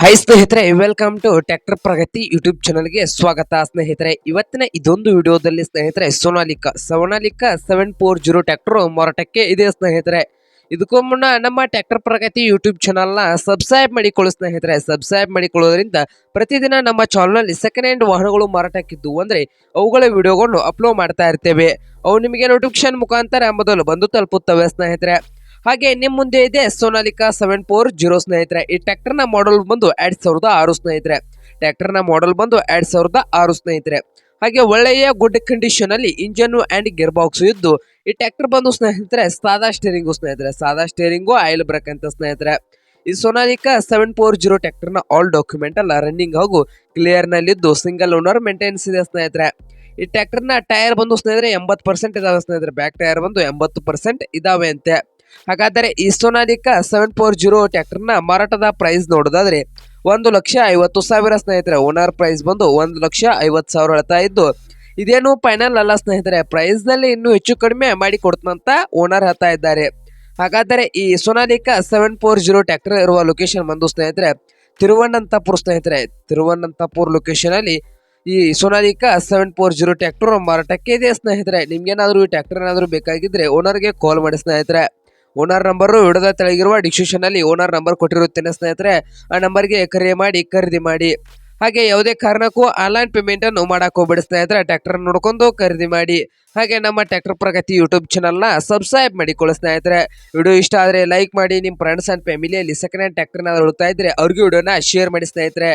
High ಸ್ನೇಹಿತರೆ welcome to tractor Pragati YouTube ಚಾನಲ್ಗೆ ಸ್ವಾಗತ ಸ್ನೇಹಿತರೆ. ಇವತ್ತಿನ ಇದೊಂದು ವಿಡಿಯೋದಲ್ಲಿ ಸ್ನೇಹಿತರೆ Sonalika Sonalika seven four zero tractor ಮಾರಾಟಕ್ಕೆ ಇದೆ ಸ್ನೇಹಿತರೆ. ಇದಕ್ಕೂ ಮುನ್ನ ನಮ್ಮ ಟ್ರ್ಯಾಕ್ಟರ್ ಪ್ರಗತಿ ಯೂಟ್ಯೂಬ್ ಚಾನಲ್ನ ಸಬ್ಸ್ಕ್ರೈಬ್ ಮಾಡಿಕೊಳ್ಳಿ ಸ್ನೇಹಿತರೆ. ಸಬ್ಸ್ಕ್ರೈಬ್ ಮಾಡಿಕೊಳ್ಳೋದ್ರಿಂದ ಪ್ರತಿದಿನ ನಮ್ಮ ಚಾನಲ್ನಲ್ಲಿ ಸೆಕೆಂಡ್ ಹ್ಯಾಂಡ್ ವಾಹನಗಳು ಮಾರಾಟಕ್ಕಿದ್ದು. ಅಂದರೆ ಅವುಗಳ ವಿಡಿಯೋಗಳನ್ನು ಅಪ್ಲೋಡ್ ಮಾಡ್ತಾ ಇರ್ತೇವೆ. ಅವು ನಿಮಗೆ ನೋಟಿಫಿಕೇಶನ್ ಮುಖಾಂತರ ಮೊದಲು ಬಂದು ತಲುಪುತ್ತವೆ ಸ್ನೇಹಿತರೆ. ಹಾಗೆ ನಿಮ್ ಮುಂದೆ ಇದೆ ಸೋನಾಲಿಕಾ ಸೆವೆನ್ ಫೋರ್ ಜೀರೋ ಸ್ನೇಹಿತರೆ. ಈ ಟ್ರ್ಯಾಕ್ಟರ್ನ ಮಾಡಲ್ ಬಂದು ಎರಡ್ ಸಾವಿರದ ಆರು ಸ್ನೇಹಿತರೆ. ಟ್ರ್ಯಾಕ್ಟರ್ನ ಮಾಡಲ್ ಬಂದು ಎರಡ್ ಸಾವಿರದ ಆರು ಸ್ನೇಹಿತರೆ. ಹಾಗೆ ಒಳ್ಳೆಯ ಗುಡ್ ಕಂಡೀಷನ್ ಅಲ್ಲಿ ಇಂಜನ್ ಅಂಡ್ ಗೇರ್ ಬಾಕ್ಸ್ ಇದ್ದು, ಈ ಟ್ರ್ಯಾಕ್ಟರ್ ಬಂದು ಸ್ನೇಹಿತರೆ, ಸಾದಾ ಸ್ಟೇರಿಂಗು ಸ್ನೇಹಿತರೆ. ಸಾದಾ ಸ್ಟೇರಿಂಗು ಆಯಿಲ್ ಬ್ರೇಕ್ ಅಂತ ಸ್ನೇಹಿತರೆ. ಈ ಸೋನಾಲಿಕಾ ಸೆವೆನ್ ಫೋರ್ ಜೀರೋ ಟ್ರ್ಯಾಕ್ಟರ್ನ ಆಲ್ ಡಾಕ್ಯುಮೆಂಟ್ ಅಲ್ಲ ರನ್ನಿಂಗ್ ಹಾಗೂ ಕ್ಲಿಯರ್ ನಲ್ಲಿದ್ದು ಸಿಂಗಲ್ ಓನರ್ ಮೇಂಟೆನೆನ್ಸ್ ಇದೆ ಸ್ನೇಹಿತರೆ. ಈ ಟ್ರ್ಯಾಕ್ಟರ್ನ ಟೈರ್ ಬಂದು ಸ್ನೇಹಿತರೆ, ಎಂಬತ್ತು ಪರ್ಸೆಂಟ್ ಇದಾವೆ ಸ್ನೇಹಿತರೆ. ಬ್ಯಾಕ್ ಟೈರ್ ಬಂದು ಎಂಬತ್ತು ಪರ್ಸೆಂಟ್ ಇದಾವೆ ಅಂತೆ. ಹಾಗಾದರೆ ಈ ಸೋನಾಲಿಕಾ ಸೆವೆನ್ ಫೋರ್ ಜೀರೋ ಟ್ಯಾಕ್ಟರ್ನ ಮಾರಾಟದ ಪ್ರೈಸ್ ನೋಡೋದಾದ್ರೆ ಒಂದು ಲಕ್ಷ ಐವತ್ತು ಸಾವಿರ ಸ್ನೇಹಿತರೆ ಓನರ್ ಪ್ರೈಸ್ ಬಂದು ಒಂದು ಲಕ್ಷ ಐವತ್ತು ಸಾವಿರ ಹೇಳ್ತಾ ಇದ್ದು, ಇದೇನು ಫೈನಲ್ ಅಲ್ಲ ಸ್ನೇಹಿತರೆ ಪ್ರೈಸ್ನಲ್ಲಿ ಇನ್ನೂ ಹೆಚ್ಚು ಕಡಿಮೆ ಮಾಡಿ ಕೊಡ್ತಂತ ಓನರ್ ಹೇಳ್ತಾ ಇದ್ದಾರೆ. ಹಾಗಾದರೆ ಈ Sonalika seven four zero tractor ಇರುವ ಲೊಕೇಶನ್ ಬಂದು ಸ್ನೇಹಿತರೆ, ತಿರುವನಂತಪುರ ಸ್ನೇಹಿತರೆ, ತಿರುವನಂತಪುರ ಲೊಕೇಶನಲ್ಲಿ ಈ Sonalika seven four zero tractor ಮಾರಾಟಕ್ಕೆ ಇದೆ ಸ್ನೇಹಿತರೆ. ನಿಮ್ಗೇನಾದರೂ ಈ ಟ್ಯಾಕ್ಟರ್ ಏನಾದರೂ ಬೇಕಾಗಿದ್ದರೆ ಓನರ್ಗೆ ಕಾಲ್ ಮಾಡಿ ಸ್ನೇಹಿತರೆ. ಓನರ್ ನಂಬರು ವಿಡದ ತೆಳಗಿರುವ ಡಿಸ್ಕ್ರಿಪ್ಷನ್ ಅಲ್ಲಿ ಓನರ್ ನಂಬರ್ ಕೊಟ್ಟಿರುತ್ತೇನೆ ಸ್ನೇಹಿತರೆ, ಆ ನಂಬರ್ಗೆ ಕರೆ ಮಾಡಿ, ಖರೀದಿ ಮಾಡಿ. ಹಾಗೆ ಯಾವುದೇ ಕಾರಣಕ್ಕೂ ಆನ್ಲೈನ್ ಪೇಮೆಂಟ್ ಅನ್ನು ಮಾಡಕ್ ಹೋಗ್ಬೇಡಿ ಸ್ನೇಹಿತರೆ, ಟ್ರ್ಯಾಕ್ಟರ್ ನೋಡ್ಕೊಂಡು ಖರೀದಿ ಮಾಡಿ. ಹಾಗೆ ನಮ್ಮ ಟ್ರ್ಯಾಕ್ಟರ್ ಪ್ರಗತಿ ಯೂಟ್ಯೂಬ್ ಚಾನಲ್ನ ಸಬ್ಸ್ಕ್ರೈಬ್ ಮಾಡಿಕೊಳ್ಳಿ ಸ್ನೇಹಿತರೆ. ವಿಡಿಯೋ ಇಷ್ಟ ಆದರೆ ಲೈಕ್ ಮಾಡಿ, ನಿಮ್ಮ ಫ್ರೆಂಡ್ಸ್ ಅಂಡ್ ಫ್ಯಾಮಿಲಿಯಲ್ಲಿ ಸೆಕೆಂಡ್ ಹ್ಯಾಂಡ್ ಟ್ಯಾಕ್ಟರ್ನ ಹುಡುಕ್ತಾ ಇದ್ರೆ ಅವ್ರಿಗೂ ವಿಡಿಯೋನ ಶೇರ್ ಮಾಡಿ ಸ್ನೇಹಿತರೆ.